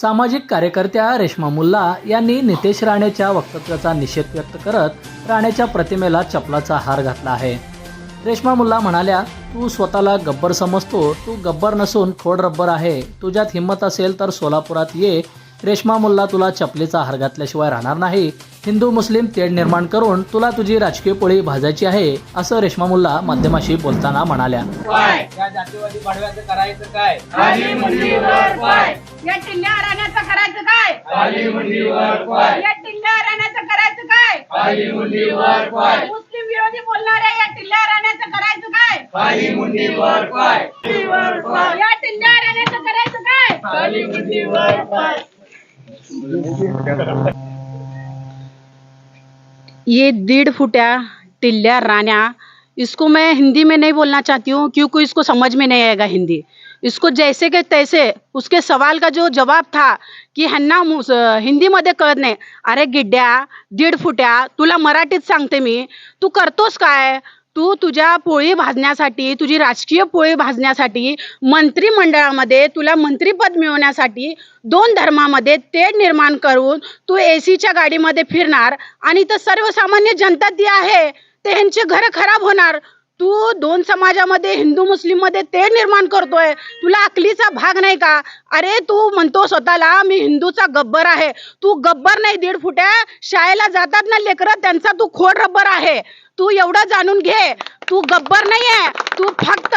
सामाजिक कार्यकर्त्या रेश्मा मुल्ला यांनी नितेश राणेच्या वक्तव्याचा निषेध व्यक्त करत राणेच्या प्रतिमेला चपलाचा हार घातला आहे. रेश्मा मुल्ला म्हणाल्या तू स्वतःला गब्बर समजतो. तू गब्बर नसून खोड रब्बर आहे. तुझ्यात हिंमत असेल तर सोलापुरात ये. रेश्मा मुल्ला तुला चपलीचा हार घातल्याशिवाय राहणार नाही. हिंदू मुस्लिम तेढ निर्माण करून तुला तुझी राजकीय पोळी भाजायची आहे असं रेश्मा मुल्ला माध्यमाशी बोलताना म्हणाल्या. काय या जातीवादी पाडव्याचं करायचं काय? खाली मुंडीवर पाय या टिल्ल्या राण्याचं करायचं काय? खाली मुंडीवर पाय या टिल्ल्या राण्याचं करायचं काय? खाली मुंडीवर पाय मुस्लिम विरोधी बोलणाऱ्या या टिल्ल्या राण्याचं करायचं काय? खाली मुंडीवर पाय मुंडीवर पाय या टिल्ल्या राण्याचं करायचं काय? खाली मुंडीवर पाय ये डेढ़ फुटिया टिल्ल्या रान्या। इसको मैं हिंदी में नहीं बोलना चाहती हूँ, क्योंकि इसको समझ में नहीं आएगा हिंदी। इसको जैसे के तैसे, उसके सवाल का जो जवाब था की ह्यांना मुस- हिंदीमध्ये कळत नाही। अरे गिड्ड्या दीड फुट्या, तुला मराठीत सांगते मी। तू करतोस काय? तू तुझ्या पोळी भाजण्यासाठी तुझी राजकीय पोळी भाजण्यासाठी मंत्रिमंडळामध्ये तुला मंत्रीपद मिळवण्यासाठी दोन धर्मामध्ये तेढ निर्माण करून तू ए सीच्या गाडीमध्ये फिरणार आणि तर सर्वसामान्य जनता ती आहे. ते ह्यांचे घरं खराब होणार. तू दोन समाजामध्ये हिंदू मुस्लिममध्ये ते निर्माण करतोय. तुला अकलीचा भाग नाही का? अरे तू म्हणतो स्वतःला मी हिंदूचा गब्बर आहे. तू गब्बर नाही दीड फुट्या शाळेला जातात ना लेकरं त्यांचा तू खोड रब्बर आहे. तू एवढं जाणून घे. तू गब्बर नाहीये. तू फक्त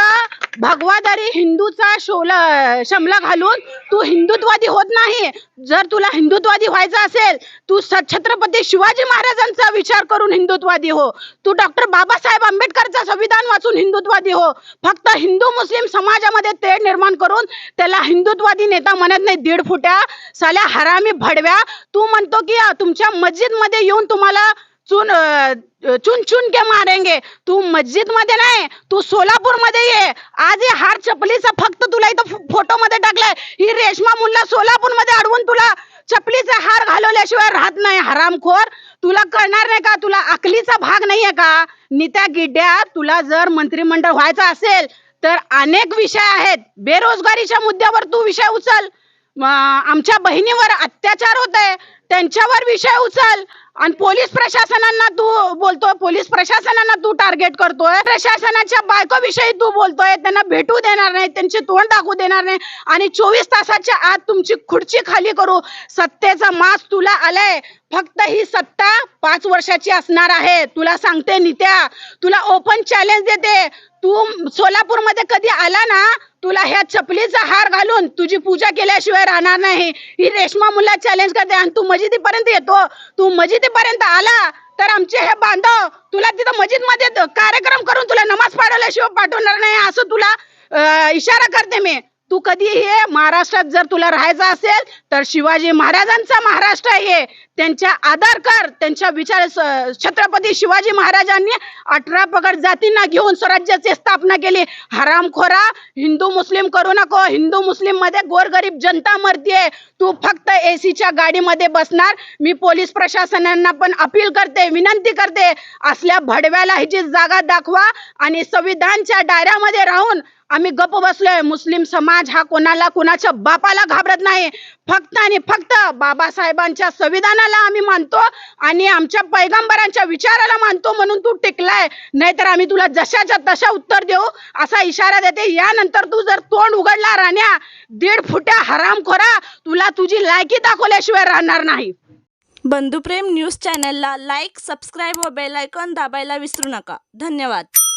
भगवादारी हिंदूचा शोला शमला घालून तू हिंदुत्वादी होत नाही. जर तुला हिंदुत्वादी व्हायचं असेल तू छत्रपती शिवाजी महाराजांचा विचार करून हिंदुत्वादी हो. तू डॉक्टर बाबासाहेब आंबेडकरचा संविधान वाचून हिंदुत्वादी हो. फक्त हिंदू मुस्लिम समाजामध्ये तेढ निर्माण करून त्याला हिंदुत्वादी नेता म्हणत नाही. दीड फुट्या साल्या हरामी भडव्या. तू म्हणतो की तुमच्या मस्जिदमध्ये येऊन तुम्हाला चुन चुन चुन के मारेंगे। तू मस्जिदमध्ये नाही तू सोलापूरमध्ये ये. आज हे हार चपलीचा फक्त तुला इथं फोटो मध्ये टाकलाय. ही रेशमा मुल्ला सोलापूरमध्ये अडवून तुला चपलीचा हार घालवल्याशिवाय राहत नाही हरामखोर. तुला कळणार नाही का? तुला अकलीचा भाग नाहीये का? नित्या गिड्या तुला जर मंत्रिमंडळ व्हायचं असेल तर अनेक विषय आहेत. बेरोजगारीच्या मुद्द्यावर तू विषय उचल. आमच्या बहिणीवर अत्याचार होत आहे त्यांच्यावर विषय उचल. आणि पोलीस प्रशासनांना तू बोलतोय पोलीस प्रशासनांना तू टार्गेट करतोय. प्रशासनाच्या बायको विषयी तू बोलतोय त्यांना भेटू देणार नाही त्यांचे तोंड दाखवू देणार नाही. आणि चोवीस तासाच्या आत तुमची खुर्ची खाली करू. सत्तेचा मास तुला आलाय. फक्त ही सत्ता पाच वर्षाची असणार आहे. तुला सांगते नित्या तुला ओपन चॅलेंज देते. तू सोलापूरमध्ये कधी आला ना तुला ह्या चपलीचा हार घालून तुझी पूजा केल्याशिवाय राहणार नाही. ही रेशमा मुला चॅलेंज करते आणि तू मजिदीपर्यंत येतो. तू मजिदीपर्यंत आला तर आमचे हे बांधव तुला तिथं मस्जिदमध्ये कार्यक्रम करून तुला नमाज पाडवल्याशिवाय पाठवणार नाही. असं तुला इशारा करते मी. तू कधी हे महाराष्ट्रात जर तुला राहायचं असेल तर शिवाजी महाराजांचा महाराष्ट्र आहे. त्यांच्या आधार कर त्यांच्या विचार छत्रपती शिवाजी महाराजांनी अठरा पगड जातींना घेऊन स्वराज्याची स्थापना केली. हरामखोरा हिंदू मुस्लिम करू नको. हिंदू मुस्लिममध्ये गोरगरीब जनता मरतीये. तू फक्त एसीच्या गाडीमध्ये बसणार. मी पोलीस प्रशासनांना पण अपील करते विनंती करते. असल्या भडव्याला हिची जागा दाखवा आणि संविधानच्या डायऱ्यामध्ये राहून आम्ही गप्प बसलोय. मुस्लिम समाज हा कोणाला कोणाच्या बापाला घाबरत नाही. फक्त आणि फक्त बाबासाहेबांच्या संविधानाला आम्ही मानतो आणि आमच्या पैगंबरांच्या विचाराला मानतो म्हणून तू टिकलाय. नाहीतर आम्ही तुला जशाच्या तशा उत्तर देऊ असा इशारा देते. यानंतर तू जर तोंड उघडला राहण्या दीड फुट्या हरामखोरा तुला तुझी लायकी दाखवल्याशिवाय राहणार नाही. बंधुप्रेम न्यूज चॅनलला लाईक सबस्क्राईब व बेलायकॉन दाबायला विसरू नका. धन्यवाद.